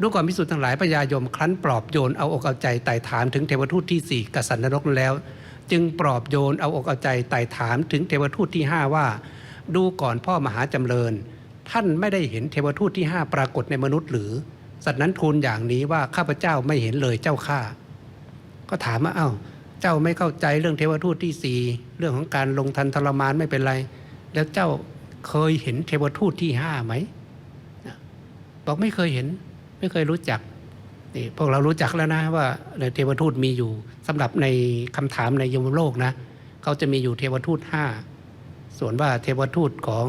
ดูก่อนพิสูจน์ทั้งหลายพญายมครั้นปลอบโยนเอาอกเอาใจไต่ถามถึงเทวทูตที่สี่กษัตริย์นรกแล้ว จึงปลอบโยนเอาอกเอาใจไต่ถามถึงเทวทูตที่ห้าว่า ดูก่อนพ่อมหาจำเริญ ท่านไม่ได้เห็นเทวทูตที่ห้าปรากฏในมนุษย์หรือ สัตว์นั้นทูลอย่างนี้ว่าข้าพเจ้าไม่เห็นเลยเจ้าข้าก็ถามว่าเอ้าเจ้าไม่เข้าใจเรื่องเทวทูตที่สี่เรื่องของการลงทันทรมานไม่เป็นไร แล้วเจ้าเคยเห็นเทวทูตที่ห้าไหมบอกไม่เคยเห็น ไม่เคยรู้จักนี่พวกเรารู้จักแล้วนะว่าเทวทูตมีอยู่สำหรับในคำถามในยมโลกนะเขาจะมีอยู่เทวทูตห้าส่วนว่าเทวทูตของ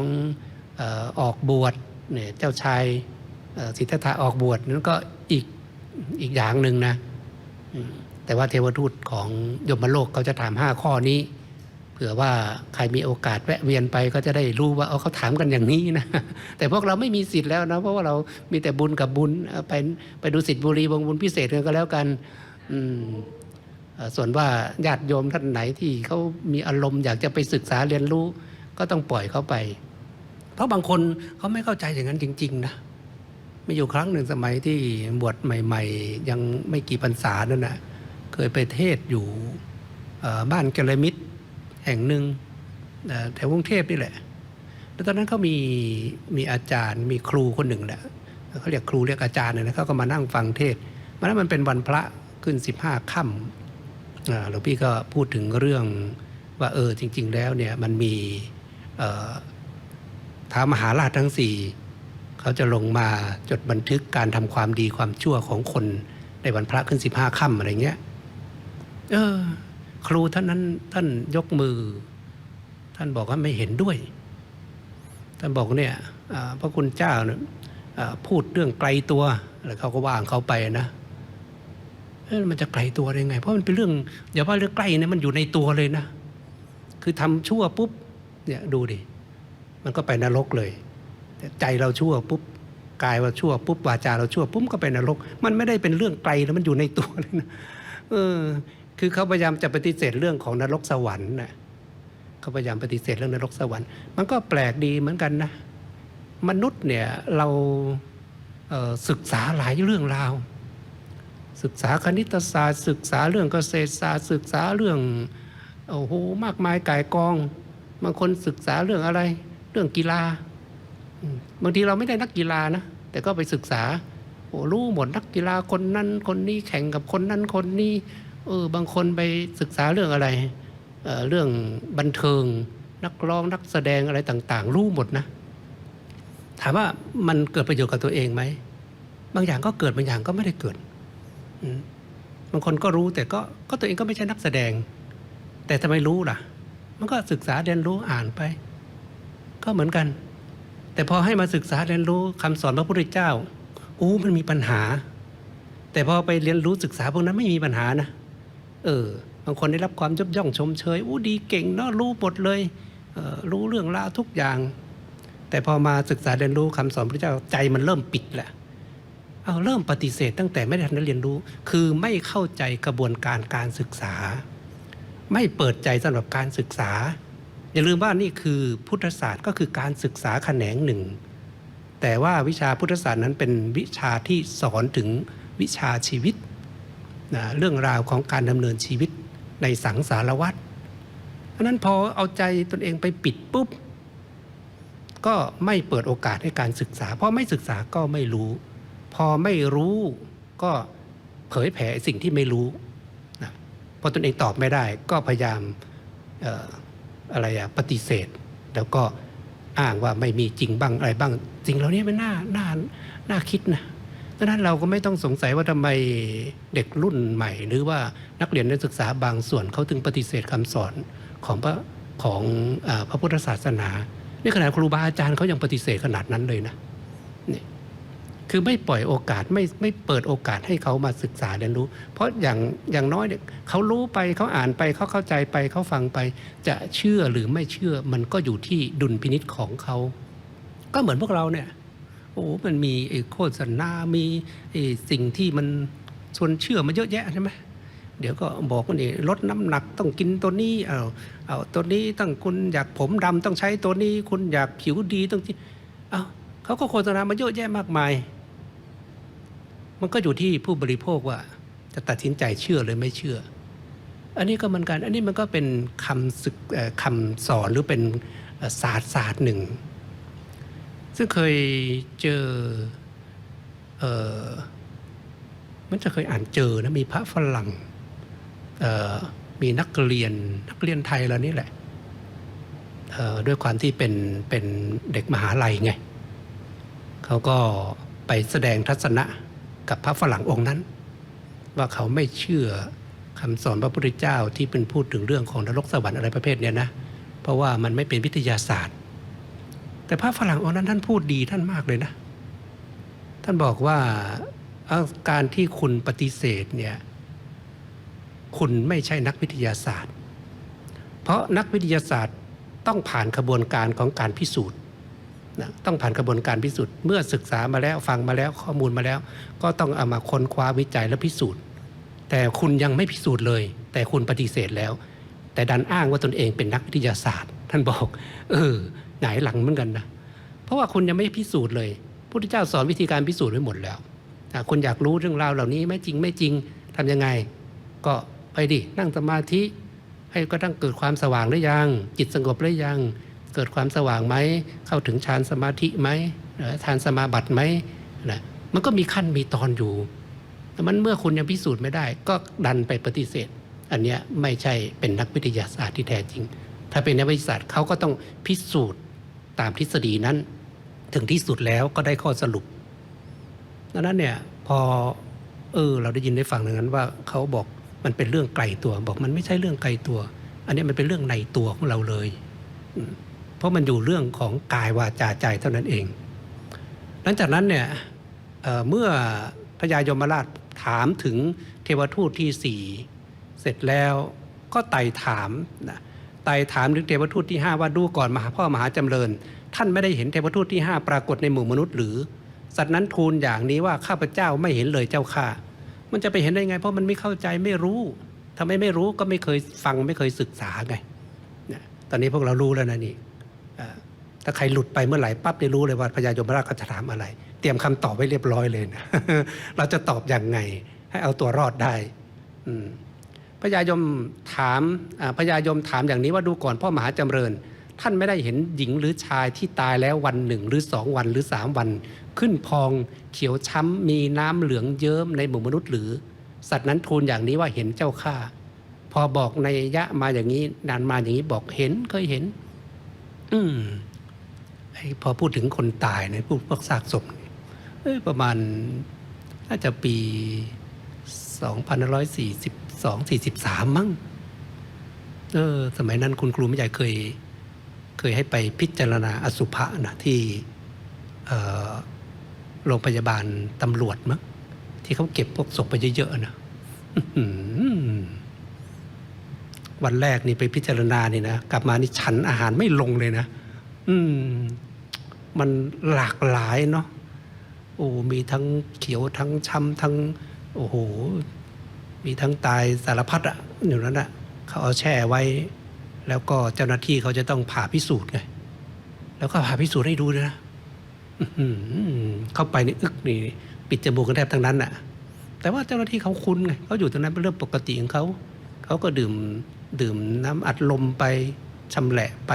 ออออกบวชเนี่ยเจ้าชายสิทธัตถะออกบวชนั้นก็อีกอีกอย่างหนึ่งนะแต่ว่าเทวทูตของยมโลกเขาจะถามห้าข้อนี้ ผื่อว่าใครมีโอกาสแวะเวียนไปก็จะได้รู้ว่าเอาเขาถามกันอย่างนี้นะ แต่พวกเราไม่มีสิทธิ์แล้วนะ เพราะว่าเรามีแต่บุญกับบุญไปไปดูสิทธิบุรีวงบุญพิเศษกันก็แล้วกันส่วนว่าญาติโยมท่านไหนที่เขามีอารมณ์อยากจะไปศึกษาเรียนรู้ ก็ต้องปล่อยเขาไป เพราะบางคนเขาไม่เข้าใจอย่างนั้นจริง ๆ นะมีอยู่ครั้งหนึ่งสมัยที่บวชใหม่ ๆ ยังไม่กี่พรรษานั่นนะเคยไปเทศอยู่บ้านแกลมิตร แห่งหนึ่งแถวกรุงเทพนี่แหละ แล้วตอนนั้นเขามีมีอาจารย์มีครูคนหนึ่งแหละเขาเรียกครูเรียกอาจารย์เนี่ยนะเขาก็มานั่งฟังเทศมันนั้นมันเป็นวันพระขึ้นสิบห้าค่ำอ่าหลวงพี่ก็พูดถึงเรื่องว่าเออจริง ๆ แล้วเนี่ยมันมีท้ามหาราชทั้งสี่เขาจะลงมาจดบันทึกการทำความดีความชั่วของคนในวันพระขึ้นสิบห้าค่ำอะไรเงี้ย เออ ครูท่านนั้นท่านยกมือ ท่านบอกว่าไม่เห็นด้วย ท่านบอกเนี่ยพระคุณเจ้าเนี่ยพูดเรื่องไกลตัวแล้วเขาก็ว่างเขาไปนะเอ๊ะมันจะไกลตัวได้ไง เพราะมันเป็นเรื่องอย่าว่าเรื่องใกล้นะมันอยู่ในตัวเลยนะ คือทำชั่วปุ๊บเนี่ยดูดิมันก็ไปนรกเลยแต่ใจเราชั่วปุ๊บกายเราชั่วปุ๊บวาจาเราชั่วปุ๊บก็ไปนรก มันไม่ได้เป็นเรื่องไกลแล้วมันอยู่ในตัวเลยนะเออ คือเขาพยายามจะปฏิเสธเรื่องของนรกสวรรค์นะเขาพยายามปฏิเสธเรื่องนรกสวรรค์ มันก็แปลกดีเหมือนกันนะ มนุษย์เนี่ยเราเศึกษาหลายเรื่องราว ศึกษาคณิตศาสตร์ ศึกษาเรื่องเกษตรศาสตร์ ศึกษาเรื่องโอ้โหมากมายกายกองบางคนศึกษาเรื่องอะไร เรื่องกีฬาบางทีเราไม่ได้นักกีฬานะแต่ก็ไปศึกษาโอ้รู้หมดนักกีฬาคนนั้นคนนี้แข่งกับคนนั้นคนนี้ เออบางคนไปศึกษาเรื่องอะไรเออเรื่องบันเทิง นักร้องนักแสดงอะไรต่าง ๆ รู้หมดนะ ถามว่ามันเกิดประโยชน์กับตัวเองไหมบางอย่างก็เกิดบางอย่างก็ไม่ได้เกิดบางคนก็รู้แต่ก็ก็ตัวเองก็ไม่ใช่นักแสดง แต่ทำไมรู้ล่ะ มันก็ศึกษาเรียนรู้อ่านไป ก็เหมือนกัน แต่พอให้มาศึกษาเรียนรู้คำสอนพระพุทธเจ้าอู้มันมีปัญหา แต่พอไปเรียนรู้ศึกษาพวกนั้นไม่มีปัญหานะ เออบางคนได้รับความยกย่องชมเชยอู้ดีเก่งเนาะรู้หมดเลยเออรู้เรื่องราวทุกอย่าง แต่พอมาศึกษาเรียนรู้คำสอนพระเจ้าใจมันเริ่มปิดแหละเอาเริ่มปฏิเสธตั้งแต่ไม่ได้ทันได้เรียนรู้ คือไม่เข้าใจกระบวนการการศึกษา ไม่เปิดใจสำหรับการศึกษา อย่าลืมว่านี่คือพุทธศาสตร์ก็คือการศึกษาแขนงหนึ่ง แต่ว่าวิชาพุทธศาสตร์นั้นเป็นวิชาที่สอนถึงวิชาชีวิต นะเรื่องราวของการดำเนินชีวิตในสังสารวัฏเพราะนั้นพอเอาใจตนเองไปปิดปุ๊บ ก็ไม่เปิดโอกาสให้การศึกษา เพราะไม่ศึกษาก็ไม่รู้ พอไม่รู้ก็เผยแผ่สิ่งที่ไม่รู้นะพอตนเองตอบไม่ได้ก็พยายามอออะไรอะปฏิเสธ แล้วก็อ้างว่าไม่มีจริงบ้างอะไรบ้างสิ่งเหล่านี้มันน่าน่าน่าคิดนะ ดังนั้นเราก็ไม่ต้องสงสัยว่าทำไมเด็กรุ่นใหม่ หรือว่านักเรียนนักศึกษาบางส่วนเขาถึงปฏิเสธคำสอนของพระของอพระพุทธศาสนานี่ขนาดครูบาอาจารย์เขายังปฏิเสธขนาดนั้นเลยนะนี่คือไม่ปล่อยโอกาสไม่ไม่เปิดโอกาสให้เขามาศึกษาเรียนรู้ เพราะอย่างอย่างน้อยเนี่ยเขารู้ไปเขาอ่านไปเขาเข้าใจไปเขาฟังไป จะเชื่อหรือไม่เชื่อมันก็อยู่ที่ดุลพินิษของเขา ก็เหมือนพวกเราเนี่ย โอ้มันมีโฆษณา มีสิ่งที่มันชวนเชื่อมาเยอะแยะใช่ไหมเดี๋ยวก็บอกว่านี่ลดน้ำหนักต้องกินตัวนี้เอาเอาตัวนี้ต้องคุณอยากผมดำต้องใช้ตัวนี้ คุณอยากผิวดีต้องเอาเขาก็โฆษณามาเยอะแยะมากมาย มันก็อยู่ที่ผู้บริโภคว่า จะตัดสินใจเชื่อหรือไม่เชื่อ อันนี้ก็เหมือนกัน อันนี้มันก็เป็นคำศึกคำสอนหรือเป็นศาสตร์ศาสตร์หนึ่ง ซึ่งเคยเจอ เออมันจะเคยอ่านเจอนะมีพระฝรั่งเออมีนักเรียนนักเรียนไทยเรานี่แหละเออด้วยความที่เป็นเป็นเด็กมหาลัยไงเขาก็ไปแสดงทัศนะกับพระฝรั่งองค์นั้น ว่าเขาไม่เชื่อคำสอนพระพุทธเจ้าที่เป็นพูดถึงเรื่องของนรกสวรรค์อะไรประเภทเนี้ยนะ เพราะว่ามันไม่เป็นวิทยาศาสตร์ แต่พระฝรั่งองค์นั้นท่านพูดดีท่านมากเลยนะ ท่านบอกว่าเอาการที่คุณปฏิเสธเนี่ยคุณไม่ใช่นักวิทยาศาสตร์ เพราะนักวิทยาศาสตร์ต้องผ่านกระบวนการของการพิสูจน์นะต้องผ่านกระบวนการพิสูจน์เมื่อศึกษามาแล้วฟังมาแล้วข้อมูลมาแล้ว ก็ต้องเอามาค้นคว้าวิจัยและพิสูจน์ แต่คุณยังไม่พิสูจน์เลย แต่คุณปฏิเสธแล้ว แต่ดันอ้างว่าตนเองเป็นนักวิทยาศาสตร์ ท่านบอก เออ หงายหลังเหมือนกันนะเพราะว่าคุณยังไม่พิสูจน์เลยพระพุทธเจ้าสอนวิธีการพิสูจน์ไว้หมดแล้วคุณอยากรู้เรื่องราวเหล่านี้ไม่จริงไม่จริงทำยังไง ก็ไปดินั่งสมาธิ ให้ก็ตั้งเกิดความสว่างหรือยัง จิตสงบหรือยัง เกิดความสว่างไหมเข้าถึงฌานสมาธิไหมฌานสมาบัติไหมนะมันก็มีขั้นมีตอนอยู่แต่มันเมื่อคุณยังพิสูจน์ไม่ได้ ก็ดันไปปฏิเสธ อันเนี้ยไม่ใช่เป็นนักวิทยาศาสตร์ที่แท้จริง ถ้าเป็นนักวิทยาศาสตร์เขาก็ต้องพิสูจน์ ตามทฤษฎีนั้น ถึงที่สุดแล้วก็ได้ข้อสรุปดังนั้นเนี่ยพอเออเราได้ยินได้ฟังอย่างนั้นว่าเขาบอกมันเป็นเรื่องไกลตัว บอกมันไม่ใช่เรื่องไกลตัว อันนี้มันเป็นเรื่องในตัวของเราเลย เพราะมันอยู่เรื่องของกายวาจาใจเท่านั้นเอง หลังจากนั้นเนี่ยเเมื่อพญายมราชถามถึงเทวทูตที่สี่เสร็จแล้วก็ไต่ถามนะ ไต่ถามถึงเทวทูตที่ห้าว่าดูก่อนมหาพ่อมหาจำเริญ ท่านไม่ได้เห็นเทวทูตที่ห้าปรากฏในหมู่มนุษย์หรือ สัตว์นั้นทูลอย่างนี้ว่าข้าพเจ้าไม่เห็นเลยเจ้าค่ะ มันจะไปเห็นได้ไง เพราะมันไม่เข้าใจไม่รู้ทำไมไม่รู้ก็ไม่เคยฟังไม่เคยศึกษาไงตอนนี้พวกเรารู้แล้วนะนี่ถ้าใครหลุดไปเมื่อไหร่ปั๊บจะรู้เลยว่าพญายมราชเขาจะถามอะไร เตรียมคำตอบไว้เรียบร้อยเลยนะเราจะตอบอย่างไง ให้เอาตัวรอดได้ อืม พญายมถามพญายมถามอย่างนี้ว่าดูก่อนพ่อมหาจำเริญ ท่านไม่ได้เห็นหญิงหรือชายที่ตายแล้ววันหนึ่งหรือสองวันหรือสามวัน ขึ้นพองเขียวช้ำมีน้ำเหลืองเยิ้มในหมู่มนุษย์หรือ สัตว์นั้นทูลอย่างนี้ว่าเห็นเจ้าข้าพอบอกในยะมาอย่างนี้นานมาอย่างนี้บอกเห็นเคยเห็น อืมอพอพูดถึงคนตายเนี่ยพูดพวกซากศพเอ้ยประมาณน่าจะปี 2542 43มั้งเออสมัยนั้นคุณครูไม่ใหญ่เคย เคยให้ไปพิจารณาอสุภะนะที่โรงพยาบาลตำรวจมั้งที่เขาเก็บพวกศพไปเยอะๆนะวันแรกนี่ไปพิจารณานี่นะกลับมานี่ฉันอาหารไม่ลงเลยนะอืม มันหลากหลายเนาะโอ้มีทั้งเขียวทั้งช้ำทั้ง โอ้โห มีทั้งตายสารพัดอะอยู่นั้นอะเขาเอาแช่ไว้ แล้วก็เจ้าหน้าที่เขาจะต้องผ่าพิสูจน์ไงแล้วก็ผ่าพิสูจน์ให้ดูนะเข้าไปนี่อึกนี่ ปิดจมูกกันแทบทั้งนั้นน่ะแต่ว่าเจ้าหน้าที่เขาคุ้นไงเขาอยู่ตรงนั้นเป็นเรื่องปกติของเขาเขาก็ดื่มดื่มน้ำอัดลมไปชำแหละไป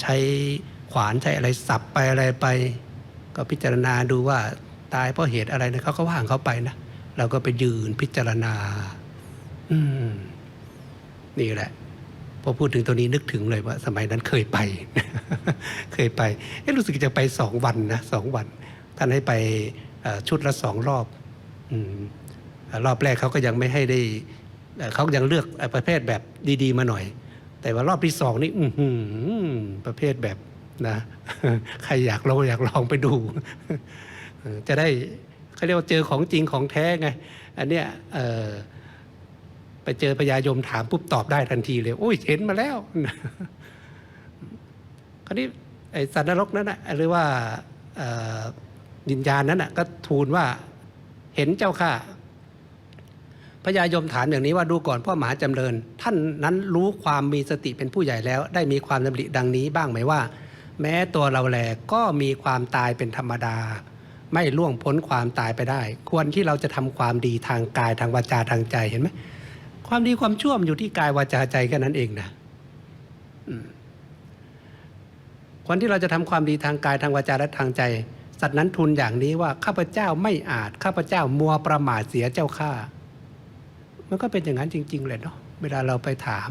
ใช้ขวานใช้อะไรสับไปอะไรไป ก็พิจารณาดูว่าตายเพราะเหตุอะไรนะเขาก็ว่างเขาไปนะ เราก็ไปยืนพิจารณา อืม นี่แหละ พอพูดถึงตัวนี้นึกถึงเลยว่า สมัยนั้นเคยไป เคยไปเอ๊รู้สึกจะไปสองวันนะสองวัน ท่านให้ไปชุดละสองรอบอรอบแรกเขาก็ยังไม่ให้ได้เขายังเลือกประเภทแบบดีๆ มาหน่อย แต่ว่ารอบที่สองนี่ประเภทแบบนะ ใครอยากลองอยากลองไปดู จะได้ เขาเรียกว่าเจอของจริงของแท้ไง อันเนี้ยไปเจอพญายมถามปุ๊บตอบได้ทันทีเลย โอ้ยเห็นมาแล้ว คราวนี้ไอ้สัตว์นรกนั้นนะหรือว่าเอ่อวิญญาณนั้นนะก็ทูลว่าเห็นเจ้าค่ะพญายมถามอย่างนี้ว่าดูก่อนพ่อหมาจำเริญ ท่านนั้นรู้ความมีสติเป็นผู้ใหญ่แล้ว ได้มีความดำริดังนี้บ้างไหมว่า แม้ตัวเราแลก็มีความตายเป็นธรรมดา ไม่ล่วงพ้นความตายไปได้ ควรที่เราจะทำความดีทางกายทางวาจาทางใจเห็นไหมความดีความชั่วมอยู่ที่กายวาจาใจแค่นั้นเองนะคนที่เราจะทำความดีทางกายทางวาจาและทางใจ สัตว์นั้นทูลอย่างนี้ว่าข้าพเจ้าไม่อาจข้าพเจ้ามัวประมาทเสียเจ้าข้ามันก็เป็นอย่างนั้นจริง ๆ เลยเนาะเวลาเราไปถาม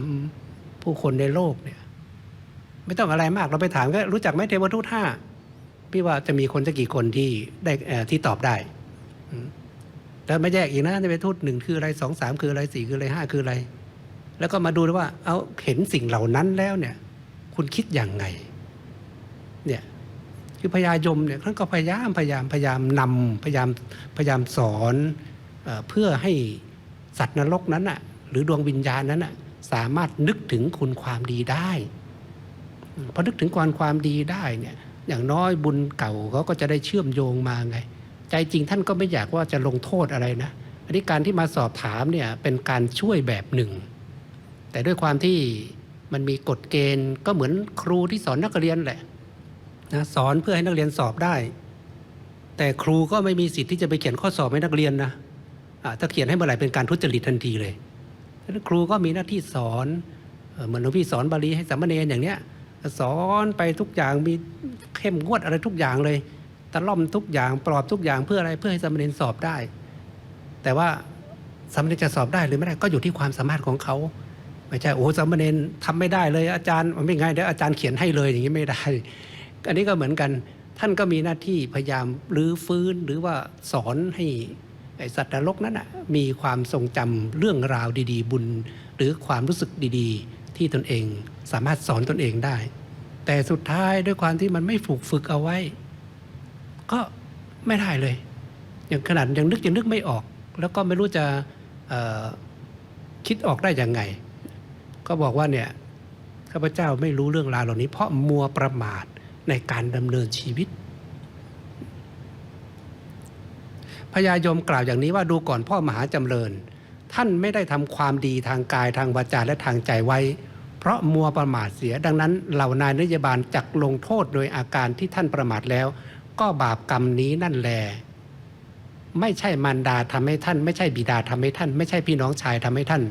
ผู้คนในโลกเนี่ย ไม่ต้องอะไรมากเราไปถามก็รู้จักไหมเทวทูตห้า พี่ว่าจะมีคนจะกี่คนที่ได้ที่ตอบได้แล้วไม่แยกอีกนะในเทวทูตหนึ่งคืออะไรสองสามคืออะไรสี่คืออะไรห้าคืออะไร แล้วก็มาดูว่า เอาเห็นสิ่งเหล่านั้นแล้วเนี่ย คุณคิดอย่างไง เนี่ย คือพญายมเนี่ยท่านก็พยายามพยายามพยายามนำพยายามพยายามสอนเอเพื่อให้สัตว์นรกนั้นน่ะหรือดวงวิญญาณนั้นน่ะสามารถนึกถึงคุณความดีได้พอนึกถึงความความดีได้เนี่ย อย่างน้อยบุญเก่าเขาก็จะได้เชื่อมโยงมาไง ใจจริงท่านก็ไม่อยากว่าจะลงโทษอะไรนะอันนี้การที่มาสอบถามเนี่ยเป็นการช่วยแบบหนึ่ง แต่ด้วยความที่มันมีกฎเกณฑ์ก็เหมือนครูที่สอนนักเรียนแหละนะสอนเพื่อให้นักเรียนสอบได้ แต่ครูก็ไม่มีสิทธิ์ที่จะไปเขียนข้อสอบให้นักเรียนนะถ้าเขียนให้เมื่อไหร่เป็นการทุจริตทันทีเลยฉะนั้นครูก็มีหน้าที่สอนเอ่อเหมือนหลวงพี่สอนบาลีให้สามเณรอย่างเนี้ย สอนไปทุกอย่างมีเข้มงวดอะไรทุกอย่างเลยตะล่อมทุกอย่างปลอบทุกอย่างเพื่ออะไรเพื่อให้สามเณรสอบได้ แต่ว่าสามเณรจะสอบได้หรือไม่ได้ก็อยู่ที่ความสามารถของเขาไม่ใช่โอ้สามเณรทำไม่ได้เลยอาจารย์มันไม่ไงเดี๋ยวอาจารย์เขียนให้เลยอย่างนี้ไม่ได้ อันนี้ก็เหมือนกันท่านก็มีหน้าที่พยายามรื้อฟื้นหรือว่าสอนให้ไอสัตว์นรกนั้นนะมีความทรงจำเรื่องราวดี ๆ บุญ หรือความรู้สึกดี ๆ ที่ตนเอง สามารถสอนตนเองได้ แต่สุดท้ายด้วยความที่มันไม่ฝึกฝึกเอาไว้ ก็ไม่ได้เลย อย่างขนาดยังนึกยังนึกไม่ออก แล้วก็ไม่รู้จะคิดออกได้ยังไง ก็บอกว่าเนี่ยข้าพเจ้าไม่รู้เรื่องราวเหล่านี้ เพราะมัวประมาทในการดำเนินชีวิตพญายมกล่าวอย่างนี้ว่าดูก่อนพ่อมหาจำเริญ ท่านไม่ได้ทำความดีทางกายทางวาจาและทางใจไว้ ราะมัวประมาทเสีย ดังนั้นเหล่านายนโยบาลจักลงโทษโดยอาการที่ท่านประมาทแล้ว ก็บาปกรรมนี้นั่นแล ไม่ใช่มารดาทำให้ท่าน ไม่ใช่บิดาทำให้ท่าน ไม่ใช่พี่น้องชายทำให้ท่าน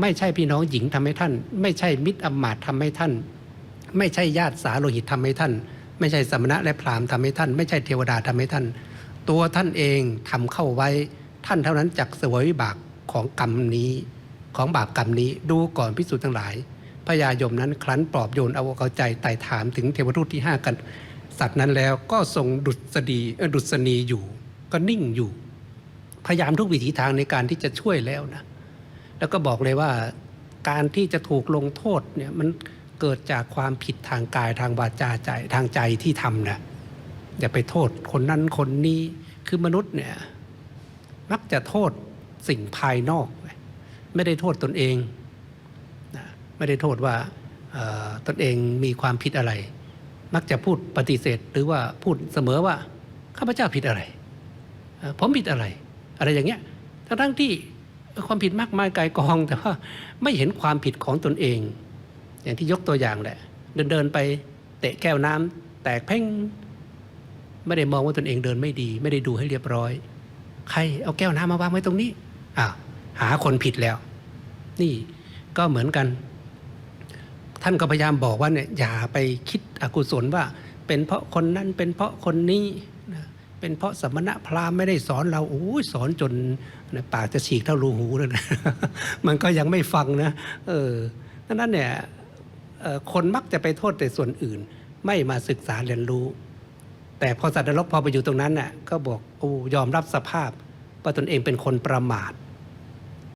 ไม่ใช่พี่น้องหญิงทำให้ท่าน ไม่ใช่มิตรอมาตย์ทำให้ท่าน ไม่ใช่ญาติสาโลหิตทำให้ท่าน ไม่ใช่สมณะและพราหมณ์ทำให้ท่าน ไม่ใช่เทวดาทำให้ท่าน ตัวท่านเองทำเข้าไว้ท่านเท่านั้นจักเสวยวิบากของกรรมนี้ของบาปกรรมนี้ดูก่อนพิสูจน์ทั้งหลาย พญายมนั้นครั้นปลอบโยนเอาเอาใจไต่ถามถึงเทวทูตที่ห้ากัน สัตว์นั้นแล้วก็ทรงดุษฎีดุษณีอยู่ ก็นิ่งอยู่ พยายามทุกวิถีทางในการที่จะช่วยแล้วนะ แล้วก็บอกเลยว่าการที่จะถูกลงโทษเนี่ยมันเกิดจากความผิดทางกายทางวาจาใจทางใจที่ทำนะอย่าไปโทษคนนั้นคนนี้คือมนุษย์เนี่ยมักจะโทษสิ่งภายนอก ไม่ได้โทษตนเอง ไม่ได้โทษว่าตนเองมีความผิดอะไร มักจะพูดปฏิเสธ หรือว่าพูดเสมอว่าข้าพเจ้าผิดอะไร ผมผิดอะไร อะไรอย่างเงี้ยทั้งทั้งๆที่ความผิดมากมายกายกอง แต่ว่าไม่เห็นความผิดของตนเอง อย่างที่ยกตัวอย่างแหละ เดินเดินๆไปเตะแก้วน้ำแตกเพ่ง ไม่ได้มองว่าตนเองเดินไม่ดี ไม่ได้ดูให้เรียบร้อย ใครเอาแก้วน้ำมาวางไว้ตรงนี้อ้าวหาคนผิดแล้ว นี่ก็เหมือนกัน ท่านก็พยายามบอกว่าเนี่ยอย่าไปคิดอกุศลว่า เป็นเพราะคนนั้นเป็นเพราะคนนี้นะเป็นเพราะสมณะพราหมณ์ไม่ได้สอนเราโอ้ยสอนจนนะปากจะฉีกเท่ารูหูเลยนะมันก็ยังไม่ฟังนะเออดังนั้นเนี่ยคนมักจะไปโทษแต่ส่วนอื่น ไม่มาศึกษาเรียนรู้ แต่พอสัตว์นรกพอไปอยู่ตรงนั้นน่ะก็บอกโอ้ยอมรับสภาพว่าตนเองเป็นคนประมาท